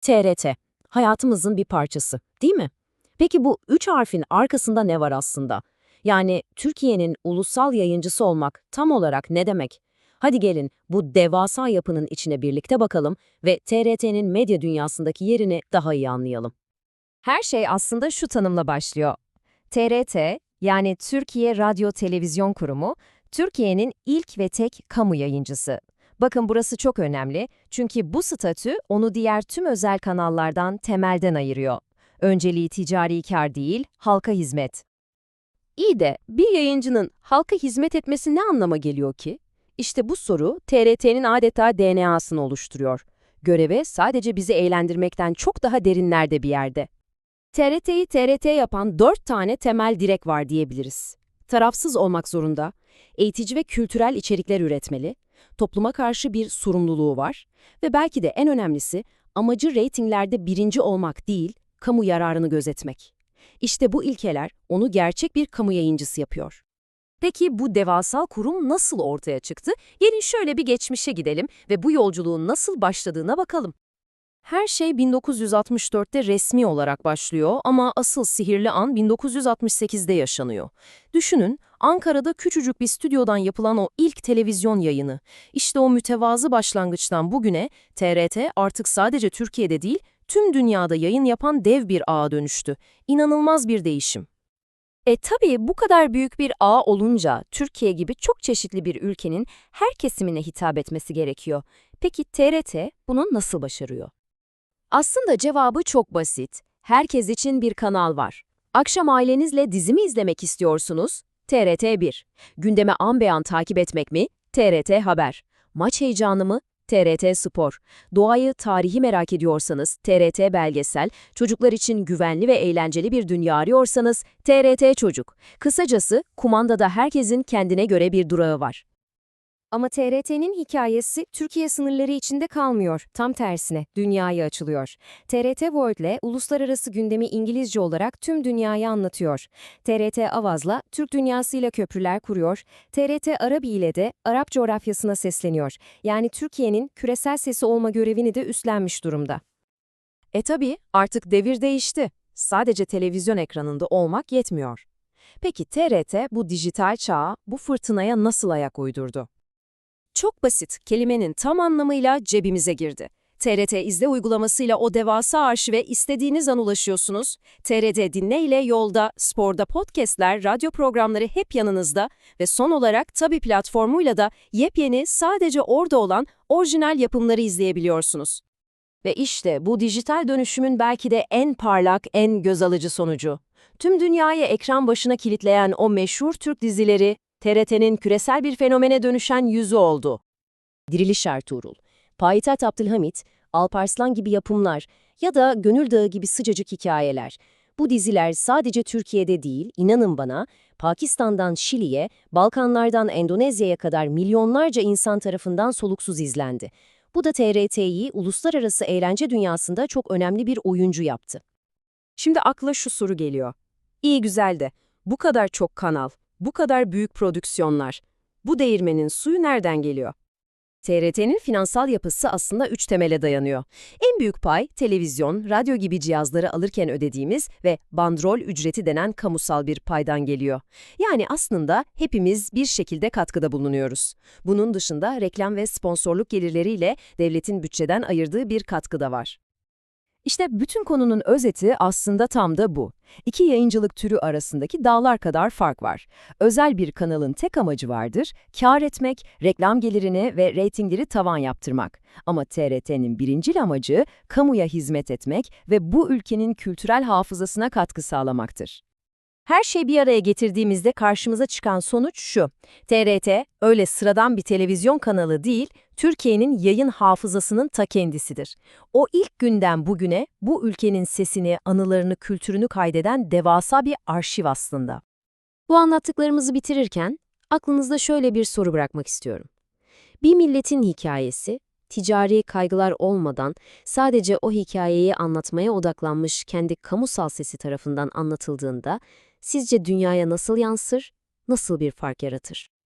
TRT. Hayatımızın bir parçası, değil mi? Peki bu üç harfin arkasında ne var aslında? Yani Türkiye'nin ulusal yayıncısı olmak tam olarak ne demek? Hadi gelin bu devasa yapının içine birlikte bakalım ve TRT'nin medya dünyasındaki yerini daha iyi anlayalım. Her şey aslında şu tanımla başlıyor. TRT, yani Türkiye Radyo Televizyon Kurumu, Türkiye'nin ilk ve tek kamu yayıncısı. Bakın burası çok önemli çünkü bu statü onu diğer tüm özel kanallardan temelden ayırıyor. Önceliği ticari kar değil, halka hizmet. İyi de bir yayıncının halka hizmet etmesi ne anlama geliyor ki? İşte bu soru TRT'nin adeta DNA'sını oluşturuyor. Göreve sadece bizi eğlendirmekten çok daha derinlerde bir yerde. TRT'yi TRT yapan dört tane temel direk var diyebiliriz. Tarafsız olmak zorunda, eğitici ve kültürel içerikler üretmeli, topluma karşı bir sorumluluğu var ve belki de en önemlisi amacı reytinglerde birinci olmak değil, kamu yararını gözetmek. İşte bu ilkeler onu gerçek bir kamu yayıncısı yapıyor. Peki bu devasal kurum nasıl ortaya çıktı? Gelin şöyle bir geçmişe gidelim ve bu yolculuğun nasıl başladığına bakalım. Her şey 1964'te resmi olarak başlıyor ama asıl sihirli an 1968'de yaşanıyor. Düşünün, Ankara'da küçücük bir stüdyodan yapılan o ilk televizyon yayını. İşte o mütevazı başlangıçtan bugüne TRT artık sadece Türkiye'de değil, tüm dünyada yayın yapan dev bir ağa dönüştü. İnanılmaz bir değişim. E tabii bu kadar büyük bir ağ olunca Türkiye gibi çok çeşitli bir ülkenin her kesimine hitap etmesi gerekiyor. Peki TRT bunu nasıl başarıyor? Aslında cevabı çok basit. Herkes için bir kanal var. Akşam ailenizle dizi mi izlemek istiyorsunuz? TRT 1. Gündeme an be an takip etmek mi? TRT Haber. Maç heyecanı mı? TRT Spor. Doğayı, tarihi merak ediyorsanız TRT Belgesel, çocuklar için güvenli ve eğlenceli bir dünya arıyorsanız TRT Çocuk. Kısacası kumandada herkesin kendine göre bir durağı var. Ama TRT'nin hikayesi Türkiye sınırları içinde kalmıyor. Tam tersine dünyaya açılıyor. TRT World'le uluslararası gündemi İngilizce olarak tüm dünyaya anlatıyor. TRT Avaz'la Türk dünyasıyla köprüler kuruyor. TRT Arabi ile de Arap coğrafyasına sesleniyor. Yani Türkiye'nin küresel sesi olma görevini de üstlenmiş durumda. E tabii artık devir değişti. Sadece televizyon ekranında olmak yetmiyor. Peki TRT bu dijital çağa, bu fırtınaya nasıl ayak uydurdu? Çok basit, kelimenin tam anlamıyla cebimize girdi. TRT izle uygulamasıyla o devasa arşive istediğiniz an ulaşıyorsunuz. TRT dinle ile yolda, sporda podcastler, radyo programları hep yanınızda ve son olarak tabi platformuyla da yepyeni sadece orada olan orijinal yapımları izleyebiliyorsunuz. Ve işte bu dijital dönüşümün belki de en parlak, en göz alıcı sonucu. Tüm dünyayı ekran başına kilitleyen o meşhur Türk dizileri TRT'nin küresel bir fenomene dönüşen yüzü oldu. Diriliş Ertuğrul, Payitaht Abdülhamit, Alparslan gibi yapımlar ya da Gönül Dağı gibi sıcacık hikayeler. Bu diziler sadece Türkiye'de değil, inanın bana, Pakistan'dan Şili'ye, Balkanlardan Endonezya'ya kadar milyonlarca insan tarafından soluksuz izlendi. Bu da TRT'yi uluslararası eğlence dünyasında çok önemli bir oyuncu yaptı. Şimdi akla şu soru geliyor. İyi güzel de, bu kadar çok kanal, bu kadar büyük prodüksiyonlar, bu değirmenin suyu nereden geliyor? TRT'nin finansal yapısı aslında üç temele dayanıyor. En büyük pay, televizyon, radyo gibi cihazları alırken ödediğimiz ve bandrol ücreti denen kamusal bir paydan geliyor. Yani aslında hepimiz bir şekilde katkıda bulunuyoruz. Bunun dışında reklam ve sponsorluk gelirleriyle devletin bütçeden ayırdığı bir katkı da var. İşte bütün konunun özeti aslında tam da bu. İki yayıncılık türü arasındaki dağlar kadar fark var. Özel bir kanalın tek amacı vardır, kar etmek, reklam gelirini ve reytingleri tavan yaptırmak. Ama TRT'nin birincil amacı kamuya hizmet etmek ve bu ülkenin kültürel hafızasına katkı sağlamaktır. Her şeyi bir araya getirdiğimizde karşımıza çıkan sonuç şu. TRT öyle sıradan bir televizyon kanalı değil, Türkiye'nin yayın hafızasının ta kendisidir. O ilk günden bugüne bu ülkenin sesini, anılarını, kültürünü kaydeden devasa bir arşiv aslında. Bu anlattıklarımızı bitirirken aklınızda şöyle bir soru bırakmak istiyorum. Bir milletin hikayesi, ticari kaygılar olmadan sadece o hikayeyi anlatmaya odaklanmış kendi kamusal sesi tarafından anlatıldığında sizce dünyaya nasıl yansır, nasıl bir fark yaratır?